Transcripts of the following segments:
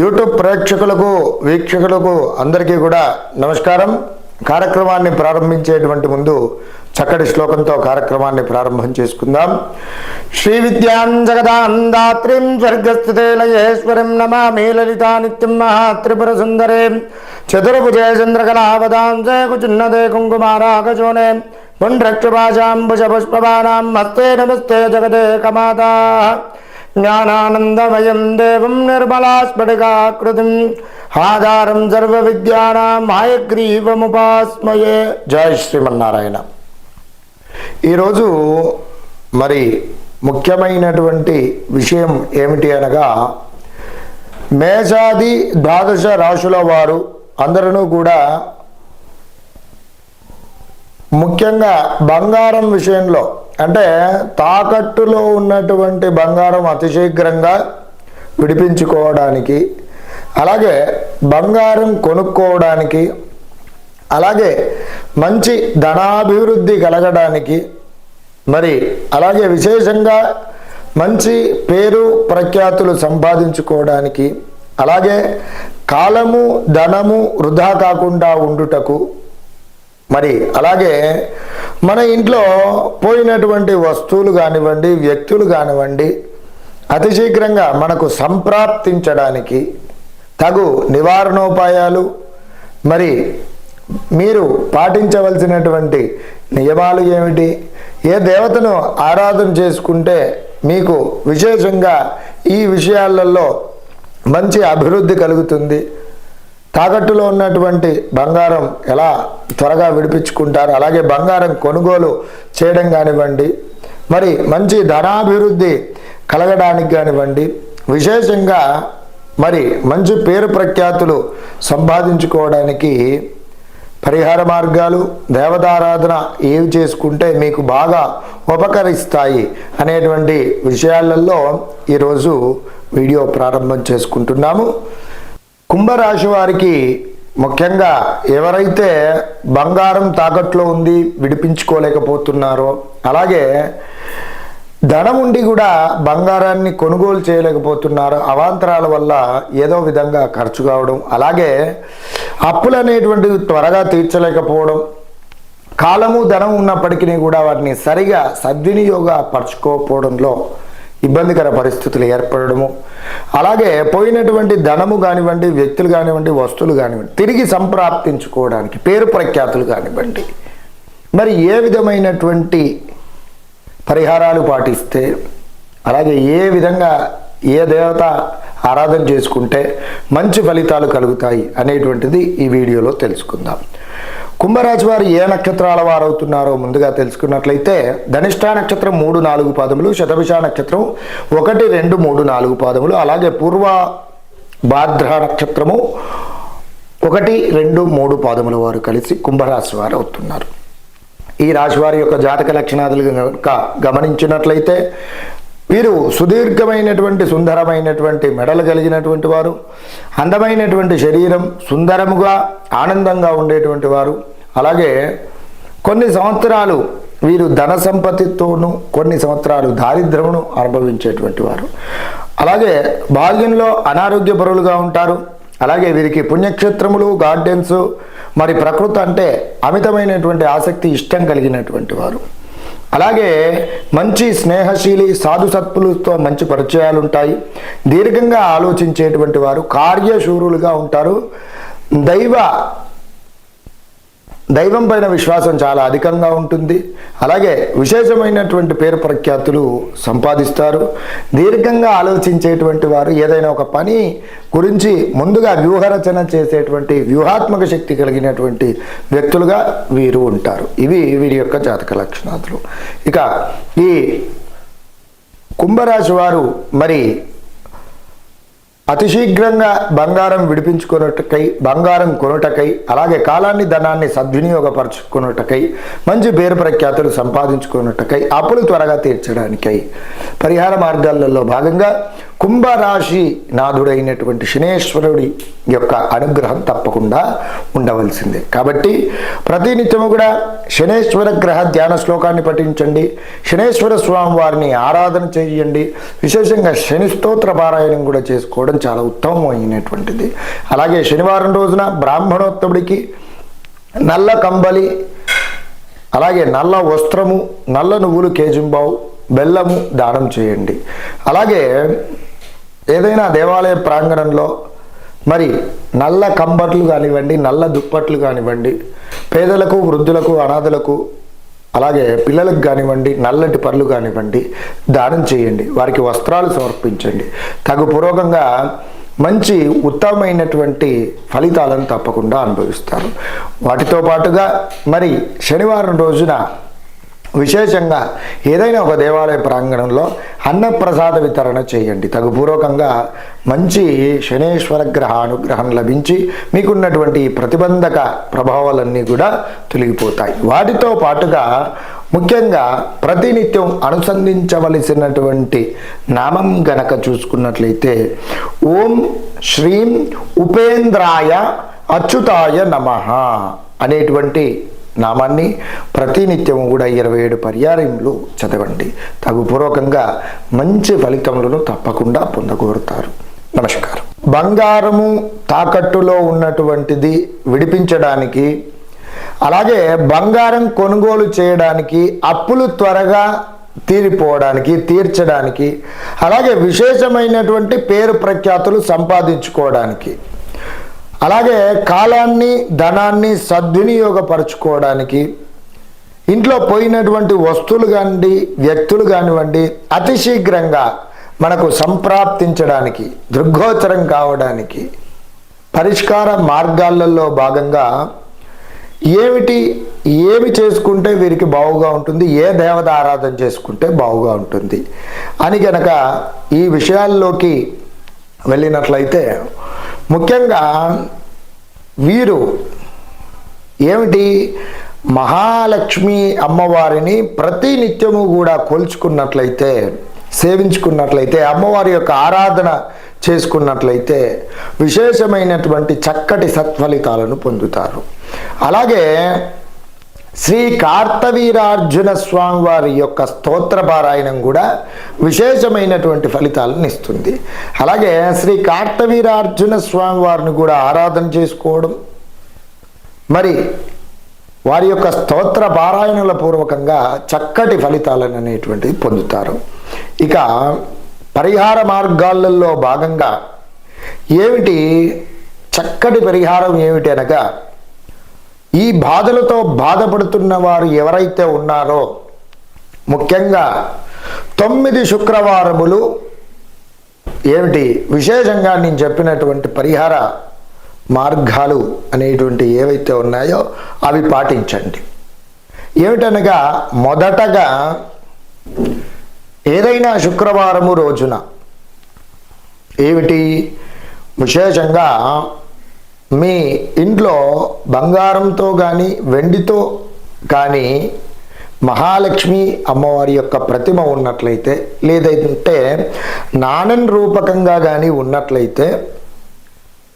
YouTube ప్రేక్షకులకు వీక్షకులకు అందరికీ కూడా నమస్కారం. కార్యక్రమాన్ని ప్రారంభించేటువంటి ముందు చక్కటి శ్లోకంతో కార్యక్రమాన్ని ప్రారంభం చేసుకుందాం. శ్రీ విద్యాం జగదాందాత్రిం స్వర్గస్థితే లయేశ్వరిం నమామి లలితా నిత్యం మహాత్రిపుర సుందరే. చతుర్భుజే చంద్రకళావదాంసే కుచున్నదే కుంకుమారాకచోనే పుండ్రక్షుభాషాంబుజ పుష్పవానాం హస్తే నమస్తే జగదే కమాతా జ్ఞానానందమయం దేవం నిర్మలాస్ఫటికాకృతిం. ఆధారం సర్వ విద్యానాం ఆయగ్రీవముపాస్మయే. జయ శ్రీమన్నారాయణ. ఈరోజు మరి ముఖ్యమైనటువంటి విషయం ఏమిటి అనగా మేషాది ద్వాదశ రాశుల వారు అందరూ కూడా ముఖ్యంగా బంగారం విషయంలో అంటే తాకట్టులో ఉన్నటువంటి బంగారం అతి శీఘ్రంగా విడిపించుకోవడానికి అలాగే బంగారం కొనుక్కోవడానికి అలాగే మంచి ధనాభివృద్ధి కలగడానికి మరి అలాగే విశేషంగా మంచి పేరు ప్రఖ్యాతులు సంపాదించుకోవడానికి అలాగే కాలము ధనము వృధా కాకుండా ఉండుటకు మరి అలాగే మన ఇంట్లో పోయినటువంటి వస్తువులు కానివ్వండి వ్యక్తులు కానివ్వండి అతి శీఘ్రంగా మనకు సంప్రాప్తించడానికి తగు నివారణోపాయాలు మరి మీరు పాటించవలసినటువంటి నియమాలు ఏమిటి? ఏ దేవతను ఆరాధన చేసుకుంటే మీకు విశేషంగా ఈ విషయాలలో మంచి అభివృద్ధి కలుగుతుంది? తాకట్టులో ఉన్నటువంటి బంగారం ఎలా త్వరగా విడిపించుకుంటారు? అలాగే బంగారం కొనుగోలు చేయడం కానివ్వండి మరి మంచి ధనాభివృద్ధి కలగడానికి కానివ్వండి విశేషంగా మరి మంచి పేరు ప్రఖ్యాతులు సంపాదించుకోవడానికి పరిహార మార్గాలు దేవతారాధన ఏవి చేసుకుంటే మీకు బాగా ఉపకరిస్తాయి అనేటువంటి విషయాలలో ఈరోజు వీడియో ప్రారంభం చేసుకుంటున్నాము. కుంభరాశి వారికి ముఖ్యంగా ఎవరైతే బంగారం తాకట్లో ఉంది విడిపించుకోలేకపోతున్నారో అలాగే ధనం ఉండి కూడా బంగారాన్ని కొనుగోలు చేయలేకపోతున్నారు అవాంతరాల వల్ల ఏదో విధంగా ఖర్చు కావడం అలాగే అప్పులు అనేటువంటివి త్వరగా తీర్చలేకపోవడం కాలము ధనం ఉన్నప్పటికీ కూడా వాటిని సరిగా సద్వినియోగపరచుకోకపోవడంలో ఇబ్బందికర పరిస్థితులు ఏర్పడము అలాగే పోయినటువంటి ధనము కానివ్వండి వ్యక్తులు కానివ్వండి వస్తువులు కానివ్వండి తిరిగి సంప్రాప్తించుకోవడానికి పేరు ప్రఖ్యాతులు కానివ్వండి. మరి ఏ విధమైనటువంటి పరిహారాలు పాటిస్తే అలాగే ఏ విధంగా ఏ దేవత ఆరాధన చేసుకుంటే మంచి ఫలితాలు కలుగుతాయి అనేటువంటిది ఈ వీడియోలో తెలుసుకుందాం. కుంభరాశి వారు ఏ నక్షత్రాల వారు అవుతున్నారో ముందుగా తెలుసుకున్నట్లయితే ధనిష్ఠా నక్షత్రం మూడు నాలుగు పాదములు శతభిష నక్షత్రం ఒకటి రెండు మూడు నాలుగు పాదములు అలాగే పూర్వ భాద్ర నక్షత్రము ఒకటి రెండు మూడు పాదముల వారు కలిసి కుంభరాశి వారు అవుతున్నారు. ఈ రాశి వారి యొక్క జాతక లక్షణాదులు కనుక గమనించినట్లయితే వీరు సుదీర్ఘమైనటువంటి సుందరమైనటువంటి మెడలు కలిగినటువంటి వారు అందమైనటువంటి శరీరం సుందరముగా ఆనందంగా ఉండేటువంటి వారు. అలాగే కొన్ని సంవత్సరాలు వీరు ధన సంపత్తితోనూ కొన్ని సంవత్సరాలు దారిద్ర్యమును అనుభవించేటువంటి వారు. అలాగే బాల్యంలో అనారోగ్య పరులుగా ఉంటారు. అలాగే వీరికి పుణ్యక్షేత్రములు గార్డెన్స్ మరి ప్రకృతి అంటే అమితమైనటువంటి ఆసక్తి ఇష్టం కలిగినటువంటి వారు. అలాగే మంచి స్నేహశీలి సాధు సత్పులతో మంచి పరిచయాలు ఉంటాయి దీర్ఘంగా ఆలోచించేటువంటి వారు కార్యశూరులుగా ఉంటారు. దైవ దైవం పైన విశ్వాసం చాలా అధికంగా ఉంటుంది. అలాగే విశేషమైనటువంటి పేరు ప్రఖ్యాతులు సంపాదిస్తారు. దీర్ఘంగా ఆలోచించేటువంటి వారు ఏదైనా ఒక పని గురించి ముందుగా వ్యూహరచన చేసేటువంటి వ్యూహాత్మక శక్తి కలిగినటువంటి వ్యక్తులుగా వీరు ఉంటారు. ఇవి వీరి యొక్క జాతక లక్షణాలు. ఇక ఈ కుంభరాశి వారు మరి అతి శీఘ్రంగా బంగారం విడిపించుకున్నట్టుకై బంగారం కొనుటకై అలాగే కాలాన్ని ధనాన్ని సద్వినియోగపరచుకున్నట్టుకై మంచి పేరు ప్రఖ్యాతులు సంపాదించుకున్నట్టుకై అప్పులు త్వరగా తీర్చడానికై. పరిహార మార్గాలలో భాగంగా కుంభరాశి నాథుడైనటువంటి శనేశ్వరుడి యొక్క అనుగ్రహం తప్పకుండా ఉండవలసిందే. కాబట్టి ప్రతినిత్యము కూడా శనేశ్వర గ్రహ ధ్యాన శ్లోకాన్ని పఠించండి. శనేశ్వర స్వామి వారిని ఆరాధన చేయండి. విశేషంగా శని స్తోత్ర పారాయణం కూడా చేసుకోవడం చేసుకోవడం చాలా ఉత్తమమైనటువంటిది. అలాగే శనివారం రోజున బ్రాహ్మణోత్తముడికి నల్ల కంబలి అలాగే నల్ల వస్త్రము నల్ల నువ్వులు కేజింబావు బెల్లము దానం చేయండి. అలాగే ఏదైనా దేవాలయ ప్రాంగణంలో మరి నల్ల కంబట్లు కానివ్వండి నల్ల దుప్పట్లు కానివ్వండి పేదలకు వృద్ధులకు అనాథలకు అలాగే పిల్లలకు కానివ్వండి నల్లటి పళ్ళు కానివ్వండి దానం చేయండి వారికి వస్త్రాలు సమర్పించండి. తగు పూర్వకంగా మంచి ఉత్తమమైనటువంటి ఫలితాలను తప్పకుండా అనుభవిస్తారు. వాటితో పాటుగా మరి శనివారం రోజున విశేషంగా ఏదైనా ఒక దేవాలయ ప్రాంగణంలో అన్నప్రసాద వితరణ చేయండి. తగుపూర్వకంగా మంచి శనేశ్వర గ్రహ అనుగ్రహం లభించి మీకున్నటువంటి ప్రతిబంధక ప్రభావాలన్నీ కూడా తొలగిపోతాయి. వాటితో పాటుగా ముఖ్యంగా ప్రతినిత్యం అనుసంధించవలసినటువంటి నామం గనక చూసుకున్నట్లయితే ఓం శ్రీం ఉపేంద్రాయ అచ్యుతాయ నమ అనేటువంటి నామాన్ని ప్రతినిత్యము కూడా ఇరవై ఏడు పర్యాయములు చదవండి. తగుపూర్వకంగా మంచి ఫలితములను తప్పకుండా పొందగోరుతారు. నమస్కారం. బంగారము తాకట్టులో ఉన్నటువంటిది విడిపించడానికి అలాగే బంగారం కొనుగోలు చేయడానికి అప్పులు త్వరగా తీరిపోవడానికి తీర్చడానికి అలాగే విశేషమైనటువంటి పేరు ప్రఖ్యాతులు సంపాదించుకోవడానికి అలాగే కాలాన్ని ధనాన్ని సద్వినియోగపరచుకోవడానికి ఇంట్లో పోయినటువంటి వస్తువులు కానివ్వండి వ్యక్తులు కానివ్వండి అతి శీఘ్రంగా మనకు సంప్రాప్తించడానికి దృగ్గోచరం కావడానికి పరిష్కార మార్గాలలో భాగంగా ఏమిటి ఏమి చేసుకుంటే వీరికి బావుగా ఉంటుంది ఏ దేవత ఆరాధన చేసుకుంటే బావుగా ఉంటుంది అని కనుక ఈ విషయాల్లోకి వెళ్ళినట్లయితే ముఖ్యంగా వీరు ఏమిటి? మహాలక్ష్మి అమ్మవారిని ప్రతి నిత్యము కూడా కొలుచుకున్నట్లయితే సేవించుకున్నట్లయితే అమ్మవారి యొక్క ఆరాధన చేసుకున్నట్లయితే విశేషమైనటువంటి చక్కటి సత్ఫలితాలను పొందుతారు. అలాగే శ్రీ కార్తవీరార్జున స్వామి వారి యొక్క స్తోత్ర పారాయణం కూడా విశేషమైనటువంటి ఫలితాలను ఇస్తుంది. అలాగే శ్రీ కార్తవీరార్జున స్వామి వారిని కూడా ఆరాధన చేసుకోవడం మరి వారి యొక్క స్తోత్ర పారాయణల పూర్వకంగా చక్కటి ఫలితాలను అనేటువంటిది పొందుతారు. ఇక పరిహార మార్గాలలో భాగంగా ఏమిటి? చక్కటి పరిహారం ఏమిటి అనగా ఈ బాధలతో బాధపడుతున్న వారు ఎవరైతే ఉన్నారో ముఖ్యంగా తొమ్మిది శుక్రవారములు ఏమిటి? విశేషంగా నేను చెప్పినటువంటి పరిహార మార్గాలు అనేటువంటి ఏవైతే ఉన్నాయో అవి పాటించండి. ఏమిటనగా మొదటగా ఏదైనా శుక్రవారము రోజున ఏమిటి? విశేషంగా మీ ఇంట్లో బంగారంతో కానీ వెండితో కానీ మహాలక్ష్మి అమ్మవారి యొక్క ప్రతిమ ఉన్నట్లయితే లేదంటే నాణం రూపకంగా కానీ ఉన్నట్లయితే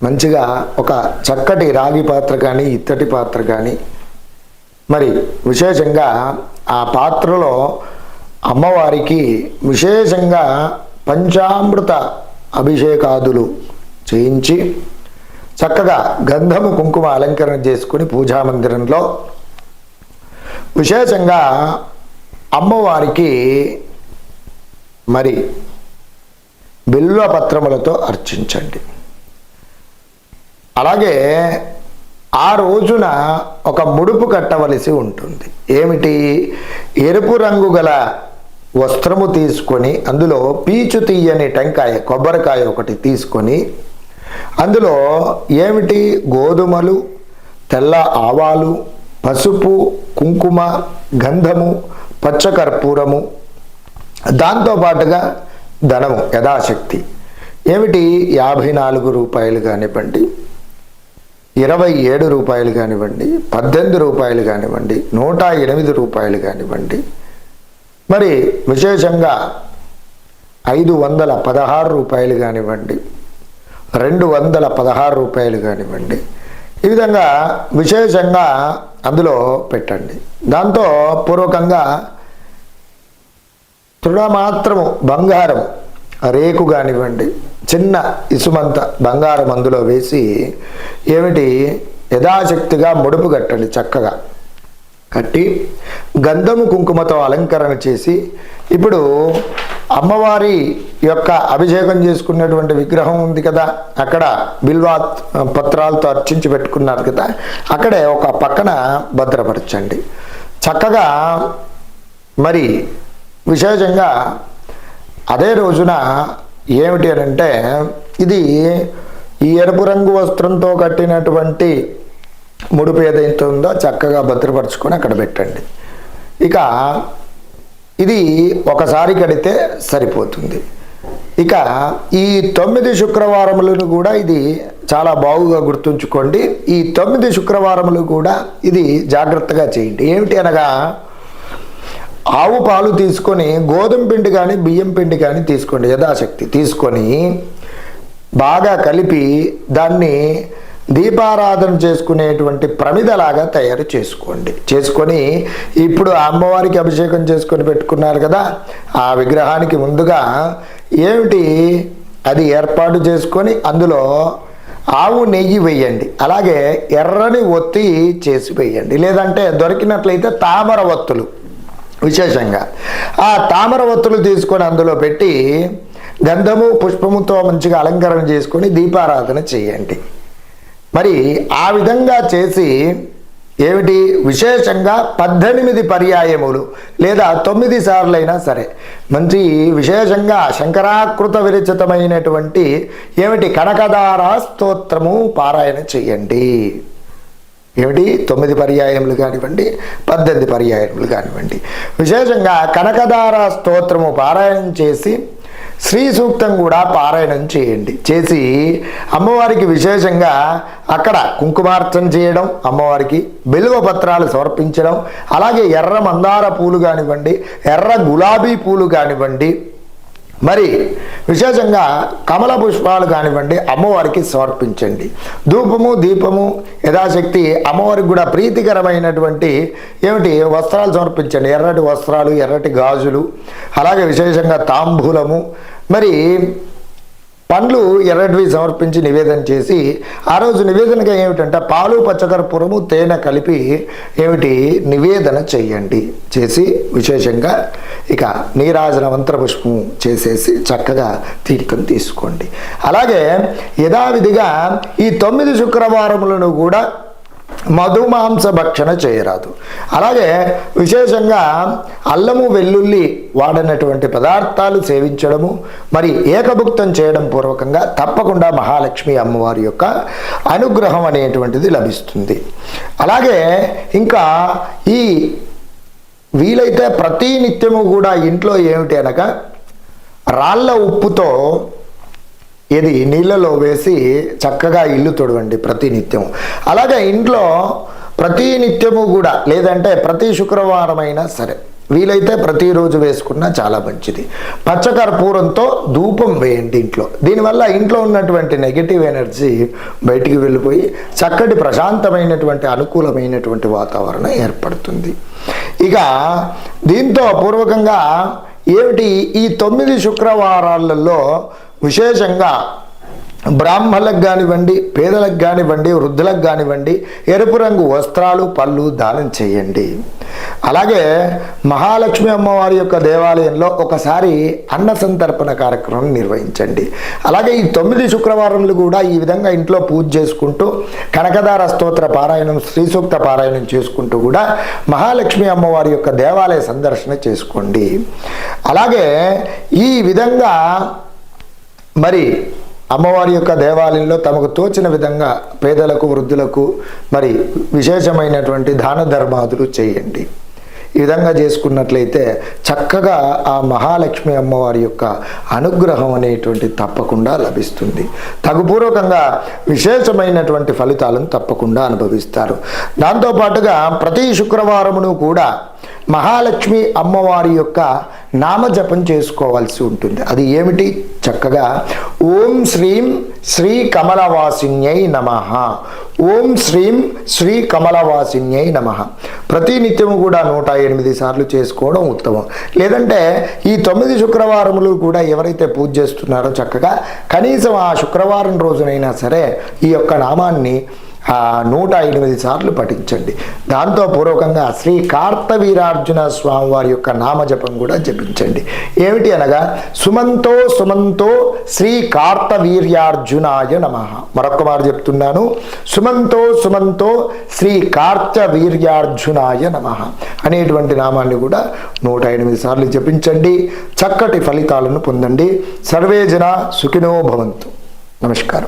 మంచిగా ఒక చక్కటి రాగి పాత్ర కానీ ఇత్తటి పాత్ర కానీ మరి విశేషంగా ఆ పాత్రలో అమ్మవారికి విశేషంగా పంచామృత అభిషేకాదులు చేయించి చక్కగా గంధము కుంకుమ అలంకరణ చేసుకుని పూజా మందిరంలో విశేషంగా అమ్మవారికి మరి బిల్వ పత్రములతో అర్చించండి. అలాగే ఆ రోజున ఒక ముడుపు కట్టవలసి ఉంటుంది. ఏమిటి? ఎరుపు రంగు గల వస్త్రము తీసుకొని అందులో పీచు తీయని టెంకాయ కొబ్బరికాయ ఒకటి తీసుకొని అందులో ఏమిటి గోధుమలు తెల్ల ఆవాలు పసుపు కుంకుమ గంధము పచ్చకర్పూరము దాంతోపాటుగా ధనము యథాశక్తి. ఏమిటి యాభై నాలుగు రూపాయలు కానివ్వండి ఇరవై ఏడు రూపాయలు కానివ్వండి పద్దెనిమిది రూపాయలు కానివ్వండి నూట ఎనిమిది రూపాయలు కానివ్వండి మరి విశేషంగా ఐదు వందల పదహారు రూపాయలు కానివ్వండి రెండు వందల పదహారు రూపాయలు కానివ్వండి. ఈ విధంగా విశేషంగా అందులో పెట్టండి. దాంతో పూర్వకంగా తృణమాత్రము బంగారం రేకు కానివ్వండి చిన్న ఇసుమంత బంగారం అందులో వేసి ఏమిటి? యథాశక్తిగా ముడుపు కట్టండి చక్కగా. కట్టి గంధము కుంకుమతో అలంకరణ చేసి ఇప్పుడు అమ్మవారి యొక్క అభిషేకం చేసుకున్నటువంటి విగ్రహం ఉంది కదా అక్కడ బిల్వా పత్రాలతో అర్చించి పెట్టుకున్నారు కదా అక్కడే ఒక పక్కన భద్రపరచండి. చక్కగా మరి విశేషంగా అదే రోజున ఏమిటి అని అంటే ఇది ఈ ఎరుపు రంగు వస్త్రంతో కట్టినటువంటి ముడుపు ఏదైతే ఉందో చక్కగా భద్రపరచుకొని అక్కడ పెట్టండి. ఇక ఇది ఒకసారి కడితే సరిపోతుంది. ఇక ఈ తొమ్మిది శుక్రవారములను కూడా ఇది చాలా బాగుగా గుర్తుంచుకోండి. ఈ తొమ్మిది శుక్రవారములు కూడా ఇది జాగ్రత్తగా చేయండి. ఏమిటి అనగా ఆవు పాలు తీసుకొని గోధుమ పిండి కానీ బియ్యం పిండి కానీ తీసుకోండి యథాశక్తి. తీసుకొని బాగా కలిపి దాన్ని దీపారాధన చేసుకునేటువంటి ప్రమిదలాగా తయారు చేసుకోండి. చేసుకొని ఇప్పుడు అమ్మవారికి అభిషేకం చేసుకొని పెట్టుకున్నారు కదా ఆ విగ్రహానికి ముందుగా ఏమిటి? అది ఏర్పాటు చేసుకొని అందులో ఆవు నెయ్యి వేయండి. అలాగే ఎర్రని ఒత్తి చేసి వేయండి. లేదంటే దొరికినట్లయితే తామర ఒత్తులు విశేషంగా. ఆ తామర ఒత్తులు తీసుకొని అందులో పెట్టి గంధము పుష్పముతో మంచిగా అలంకరణ చేసుకొని దీపారాధన చేయండి. మరి ఆ విధంగా చేసి ఏమిటి? విశేషంగా పద్దెనిమిది పర్యాయములు లేదా తొమ్మిది సార్లైనా సరే. మంచి విశేషంగా శంకరాకృత విరచితమైనటువంటి ఏమిటి? కనకదార స్తోత్రము పారాయణ చేయండి. ఏమిటి? తొమ్మిది పర్యాయములు కానివ్వండి పద్దెనిమిది పర్యాయములు కానివ్వండి. విశేషంగా కనకదార స్తోత్రము పారాయణం చేసి శ్రీ సూక్తం కూడా పారాయణం చేయండి. చేసి అమ్మవారికి విశేషంగా అక్కడ కుంకుమార్చన చేయడం అమ్మవారికి బిల్వ పత్రాలు సమర్పించడం అలాగే ఎర్ర మందార పూలు కానివ్వండి ఎర్ర గులాబీ పూలు కానివ్వండి మరి విశేషంగా కమల పుష్పాలు కానివ్వండి అమ్మవారికి సమర్పించండి. ధూపము దీపము యథాశక్తి అమ్మవారికి కూడా ప్రీతికరమైనటువంటి ఏమిటి? వస్త్రాలు సమర్పించండి. ఎర్రటి వస్త్రాలు ఎర్రటి గాజులు అలాగే విశేషంగా తాంబూలము మరి పండ్లు ఎర్రటివి సమర్పించి నివేదన చేసి ఆ రోజు నివేదనగా ఏమిటంటే పాలు పచ్చకర్పూరము తేనె కలిపి ఏమిటి? నివేదన చేయండి చేసి విశేషంగా ఇక నీరాజన మంత్రపుష్పం చేసేసి చక్కగా తీరికను తీసుకోండి. అలాగే యథావిధిగా ఈ తొమ్మిది శుక్రవారములను కూడా మధుమాంస భక్షణ చేయరాదు అలాగే విశేషంగా అల్లము వెల్లుల్లి వాడనటువంటి పదార్థాలు సేవించడము మరి ఏకభుక్తం చేయడం పూర్వకంగా తప్పకుండా మహాలక్ష్మి అమ్మవారి యొక్క అనుగ్రహం అనేటువంటిది లభిస్తుంది. అలాగే ఇంకా ఈ వీలైతే ప్రతి నిత్యము కూడా ఇంట్లో ఏమిటి అనగా రాళ్ళ ఉప్పుతో ఇది నీళ్ళలో వేసి చక్కగా ఇల్లు తొడవండి ప్రతి నిత్యం అలాగే ఇంట్లో ప్రతి నిత్యము కూడా లేదంటే ప్రతి శుక్రవారం అయినా సరే వీలైతే ప్రతిరోజు వేసుకున్నా చాలా మంచిది. పచ్చకర్పూరంతో ధూపం వేయండి ఇంట్లో. దీనివల్ల ఇంట్లో ఉన్నటువంటి నెగిటివ్ ఎనర్జీ బయటికి వెళ్ళిపోయి చక్కటి ప్రశాంతమైనటువంటి అనుకూలమైనటువంటి వాతావరణం ఏర్పడుతుంది. ఇక దీంతో పూర్వకంగా ఏమిటి ఈ తొమ్మిది శుక్రవారాలలో విశేషంగా బ్రాహ్మణులకు కానివ్వండి పేదలకు కానివ్వండి వృద్ధులకు కానివ్వండి ఎరుపు రంగు వస్త్రాలు పళ్ళు దానం చేయండి. అలాగే మహాలక్ష్మి అమ్మవారి యొక్క దేవాలయంలో ఒకసారి అన్న సంతర్పణ కార్యక్రమం నిర్వహించండి. అలాగే ఈ తొమ్మిది శుక్రవారములు కూడా ఈ విధంగా ఇంట్లో పూజ చేసుకుంటూ కనకదార స్తోత్ర పారాయణం శ్రీ సూక్త పారాయణం చేసుకుంటూ కూడా మహాలక్ష్మి అమ్మవారి యొక్క దేవాలయ సందర్శన చేసుకోండి. అలాగే ఈ విధంగా మరి అమ్మవారి యొక్క దేవాలయంలో తమకు తోచిన విధంగా పేదలకు వృద్ధులకు మరి విశేషమైనటువంటి దాన ధర్మాదులు చేయండి. ఈ విధంగా చేసుకున్నట్లయితే చక్కగా ఆ మహాలక్ష్మి అమ్మవారి యొక్క అనుగ్రహం అనేటువంటి తప్పకుండా లభిస్తుంది. తగుపూర్వకంగా విశేషమైనటువంటి ఫలితాలను తప్పకుండా అనుభవిస్తారు. దాంతోపాటుగా ప్రతి శుక్రవారమును కూడా మహాలక్ష్మి అమ్మవారి యొక్క నామజపం చేసుకోవాల్సి ఉంటుంది. అది ఏమిటి? చక్కగా ఓం శ్రీం శ్రీ కమలవాసిన్యై నమ. ఓం శ్రీం శ్రీ కమలవాసిన్యై నమ. ప్రతి నిత్యము కూడా నూట ఎనిమిది సార్లు చేసుకోవడం ఉత్తమం. లేదంటే ఈ తొమ్మిది శుక్రవారములు కూడా ఎవరైతే పూజ చేస్తున్నారో చక్కగా కనీసం ఆ శుక్రవారం రోజునైనా సరే ఈ యొక్క నామాన్ని నూట ఎనిమిది సార్లు పఠించండి. దాంతో పూర్వకంగా శ్రీ కార్తవీరార్జున స్వామి వారి యొక్క నామజపం కూడా జపించండి. ఏమిటి అనగా సుమంతో సుమంతో శ్రీ కార్తవీర్యార్జునాయ నమ. మరొకమారు చెప్తున్నాను. సుమంతో సుమంతో శ్రీ కార్తవీర్యార్జునాయ నమ. అనేటువంటి నామాన్ని కూడా నూట ఎనిమిది సార్లు జపించండి. చక్కటి ఫలితాలను పొందండి. సర్వేజన సుఖినో భవంతు. నమస్కారం.